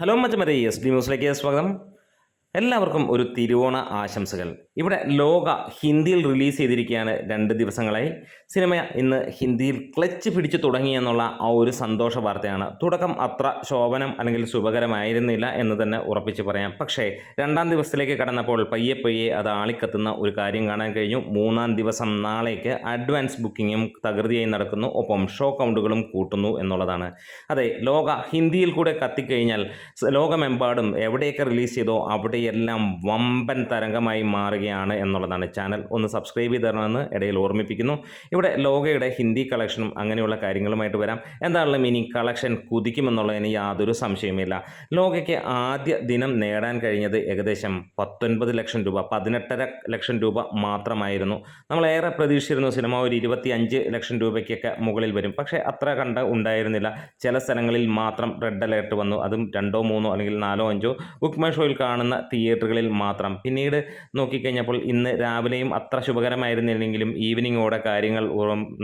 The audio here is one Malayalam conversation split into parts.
ഹലോ മച്ചമരെ എസ് ഡി ന്യൂസിലേക്ക് സ്വാഗതം. എല്ലാവർക്കും ഒരു തിരുവോണ ആശംസകൾ. ഇവിടെ ലോക ഹിന്ദിയിൽ റിലീസ് ചെയ്തിരിക്കുകയാണ് രണ്ട് ദിവസങ്ങളായി. സിനിമ ഇന്ന് ഹിന്ദിയിൽ ക്ലച്ച് പിടിച്ചു തുടങ്ങി എന്നുള്ള ആ ഒരു സന്തോഷ വാർത്തയാണ്. തുടക്കം അത്ര ശോഭനം അല്ലെങ്കിൽ ശുഭകരമായിരുന്നില്ല എന്ന് തന്നെ ഉറപ്പിച്ച് പറയാം. പക്ഷേ രണ്ടാം ദിവസത്തിലേക്ക് കടന്നപ്പോൾ പയ്യെ പയ്യെ അത് ആളിക്കത്തുന്ന ഒരു കാര്യം കാണാൻ കഴിഞ്ഞു. മൂന്നാം ദിവസം നാളേക്ക് അഡ്വാൻസ് ബുക്കിങ്ങും തകൃതിയായി നടക്കുന്നു. ഒപ്പം ഷോ കൗണ്ടുകളും കൂട്ടുന്നു എന്നുള്ളതാണ്. അതെ ലോക ഹിന്ദിയിൽ കൂടെ കത്തിക്കഴിഞ്ഞാൽ ലോകമെമ്പാടും എവിടെയൊക്കെ റിലീസ് ചെയ്തോ അവിടെയെല്ലാം വമ്പൻ തരംഗമായി മാറുകയാണ് എന്നുള്ളതാണ് ചാനൽ. ഒന്ന് സബ്സ്ക്രൈബ് ചെയ്ത് തരണമെന്ന് ഇടയിൽ ഓർമ്മിപ്പിക്കുന്നു. ഇവിടെ ലോകയുടെ ഹിന്ദി കളക്ഷനും അങ്ങനെയുള്ള കാര്യങ്ങളുമായിട്ട് വരാം. എന്താണെങ്കിലും ഇനി കളക്ഷൻ കുതിക്കുമെന്നുള്ളതിന് യാതൊരു സംശയമില്ല ലോകയ്ക്ക് ആദ്യ ദിനം നേടാൻ കഴിഞ്ഞത് ഏകദേശം പത്തൊൻപത് ലക്ഷം രൂപ പതിനെട്ടര ലക്ഷം രൂപ മാത്രമായിരുന്നു. നമ്മളേറെ പ്രതീക്ഷിച്ചിരുന്നു സിനിമ ഒരു ഇരുപത്തി അഞ്ച് ലക്ഷം രൂപയ്ക്കൊക്കെ മുകളിൽ വരും. പക്ഷേ അത്ര കണ്ട ഉണ്ടായിരുന്നില്ല. ചില സ്ഥലങ്ങളിൽ മാത്രം റെഡ് അലേർട്ട് വന്നു. അതും രണ്ടോ മൂന്നോ അല്ലെങ്കിൽ നാലോ അഞ്ചോ. ബുക്ക് മൈ ഷോയിൽ കാണുന്ന തിയേറ്ററുകളിൽ മാത്രം. പിന്നീട് നോക്കിക്കഴിഞ്ഞപ്പോൾ ഇന്ന് രാവിലെയും അത്ര ശുഭകരമായിരുന്നില്ലെങ്കിലും ഈവനിങ്ങോടെ കാര്യങ്ങൾ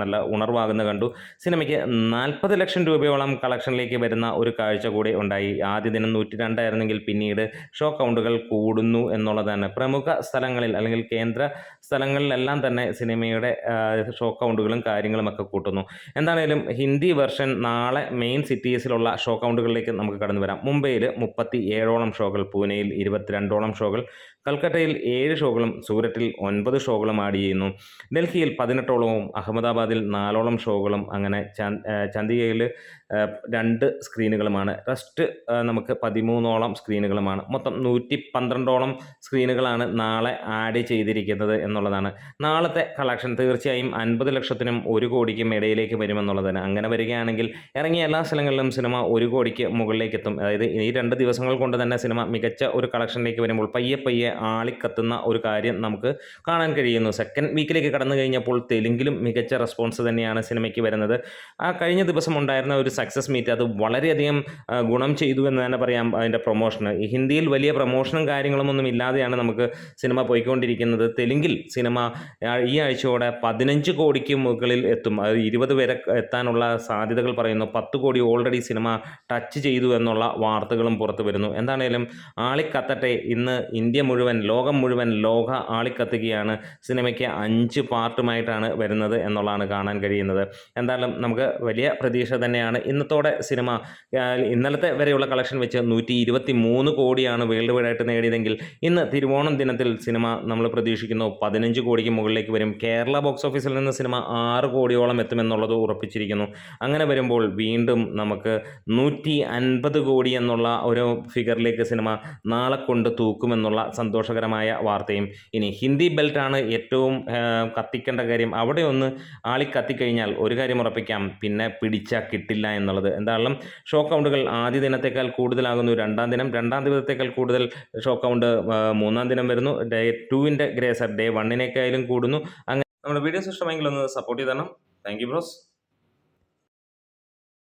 നല്ല ഉണർവാകുന്ന കണ്ടു. സിനിമയ്ക്ക് നാൽപ്പത് ലക്ഷം രൂപയോളം കളക്ഷനിലേക്ക് വരുന്ന ഒരു കാഴ്ച കൂടി ഉണ്ടായി. ആദ്യ ദിനം നൂറ്റി രണ്ടായിരുന്നെങ്കിൽ പിന്നീട് ഷോ കൗണ്ടുകൾ കൂടുന്നു എന്നുള്ളതാണ്. പ്രമുഖ സ്ഥലങ്ങളിൽ അല്ലെങ്കിൽ കേന്ദ്ര സ്ഥലങ്ങളിലെല്ലാം തന്നെ സിനിമയുടെ ഷോ കൗണ്ടുകളും കാര്യങ്ങളും ഒക്കെ കൂട്ടുന്നു. എന്താണേലും ഹിന്ദി വെർഷൻ നാളെ മെയിൻ സിറ്റീസിലുള്ള ഷോ കൗണ്ടുകളിലേക്ക് നമുക്ക് കടന്നു വരാം മുംബൈയിൽ മുപ്പത്തി ഏഴോളം ഷോകൾ പൂനെയിൽ ഇരുപത്തിരണ്ടോളം ഷോകൾ കൽക്കട്ടയിൽ ഏഴ് ഷോകളും സൂരറ്റിൽ ഒൻപത് ഷോകളും ആഡ് ചെയ്യുന്നു. ഡൽഹിയിൽ പതിനെട്ടോളവും അഹമ്മദാബാദിൽ നാലോളം ഷോകളും അങ്ങനെ ചന്ദികയിൽ രണ്ട് സ്ക്രീനുകളുമാണ്. റെസ്റ്റ് നമുക്ക് പതിമൂന്നോളം സ്ക്രീനുകളുമാണ്. മൊത്തം നൂറ്റി പന്ത്രണ്ടോളം സ്ക്രീനുകളാണ് നാളെ ആഡ് ചെയ്തിരിക്കുന്നത് എന്നുള്ളതാണ്. നാളത്തെ കളക്ഷൻ തീർച്ചയായും അൻപത് ലക്ഷത്തിനും ഒരു കോടിക്കും ഇടയിലേക്ക് വരുമെന്നുള്ളതാണ്. അങ്ങനെ വരികയാണെങ്കിൽ ഇറങ്ങിയ എല്ലാ സ്ഥലങ്ങളിലും സിനിമ ഒരു കോടിക്ക് മുകളിലേക്ക് എത്തും അതായത് ഈ രണ്ട് ദിവസങ്ങൾ കൊണ്ട് തന്നെ സിനിമ മികച്ച ഒരു കളക്ഷനിലേക്ക് വരുമ്പോൾ പയ്യെ പയ്യെ ആളിക്കത്തുന്ന ഒരു കാര്യം നമുക്ക് കാണാൻ കഴിയുന്നു. സെക്കൻഡ് വീക്കിലേക്ക് കടന്നു കഴിഞ്ഞപ്പോൾ തെലുങ്കിലും മികച്ച റെസ്പോൺസ് തന്നെയാണ് സിനിമയ്ക്ക് വരുന്നത്. ആ കഴിഞ്ഞ ദിവസം ഉണ്ടായിരുന്ന ഒരു സക്സസ് മീറ്റ് അത് വളരെയധികം ഗുണം ചെയ്തു എന്ന് തന്നെ പറയാം അതിന്റെ പ്രൊമോഷന് ഹിന്ദിയിൽ വലിയ പ്രൊമോഷനും കാര്യങ്ങളും ഒന്നും ഇല്ലാതെയാണ് നമുക്ക് സിനിമ പോയിക്കൊണ്ടിരിക്കുന്നത്. തെലുങ്കിൽ സിനിമ ഈ ആഴ്ചയോടെ പതിനഞ്ച് കോടിക്ക് മുകളിൽ എത്തും. അത് ഇരുപത് വരെ എത്താനുള്ള സാധ്യതകൾ പറയുന്നു. പത്ത് കോടി ഓൾറെഡി സിനിമ ടച്ച് ചെയ്തു എന്നുള്ള വാർത്തകളും പുറത്തു വരുന്നു. എന്താണേലും ആളിക്കത്തട്ടെ ഇന്ന് ഇന്ത്യ മുഴുവൻ ലോകം മുഴുവൻ ലോക ആളിക്കത്തുകയാണ്. സിനിമയ്ക്ക് അഞ്ച് പാർട്ടുമായിട്ടാണ് വരുന്നത് എന്നുള്ളതാണ് കാണാൻ കഴിയുന്നത്. എന്തായാലും നമുക്ക് വലിയ പ്രതീക്ഷ തന്നെയാണ്. ഇന്നത്തോടെ സിനിമ ഇന്നലത്തെ വരെയുള്ള കളക്ഷൻ വെച്ച് നൂറ്റി ഇരുപത്തി മൂന്ന് കോടിയാണ് വേൾഡ് വൈഡായിട്ട് നേടിയതെങ്കിൽ ഇന്ന് തിരുവോണം ദിനത്തിൽ സിനിമ നമ്മൾ പ്രതീക്ഷിക്കുന്നു. പതിനഞ്ച് കോടിക്ക് മുകളിലേക്ക് വരും. കേരള ബോക്സ് ഓഫീസിൽ നിന്ന് സിനിമ ആറ് കോടിയോളം എത്തുമെന്നുള്ളത് ഉറപ്പിച്ചിരിക്കുന്നു. അങ്ങനെ വരുമ്പോൾ വീണ്ടും നമുക്ക് നൂറ്റി അൻപത് കോടി എന്നുള്ള ഒരു ഫിഗറിലേക്ക് സിനിമ നാളെ കൊണ്ട് തൂക്കുമെന്നുള്ള സന്തോഷകരമായ വാർത്തയും. ഇനി ഹിന്ദി ബെൽറ്റാണ് ഏറ്റവും കത്തിക്കേണ്ട കാര്യം. അവിടെ ഒന്ന് ആളി കത്തിക്കഴിഞ്ഞാൽ ഒരു കാര്യം ഉറപ്പിക്കാം. പിന്നെ പിടിച്ചാൽ കിട്ടില്ല എന്നുള്ളത്. എന്തായാലും ഷോ കൗണ്ടുകൾ ആദ്യ ദിനത്തേക്കാൾ കൂടുതലാകുന്നു. രണ്ടാം ദിനം രണ്ടാം ദിവസത്തേക്കാൾ കൂടുതൽ ഷോ കൗണ്ട് മൂന്നാം ദിനം വരുന്നു. ഡേ ടുവിന്റെ ഗ്രേസർ ഡേ വണ്ണിനേക്കായാലും കൂടുന്നു. അങ്ങനെ നമ്മുടെ വീഡിയോസ് ഇഷ്ടമെങ്കിൽ ഒന്ന് സപ്പോർട്ട് ചെയ്ത് തരണം താങ്ക് യു ബ്രോസ്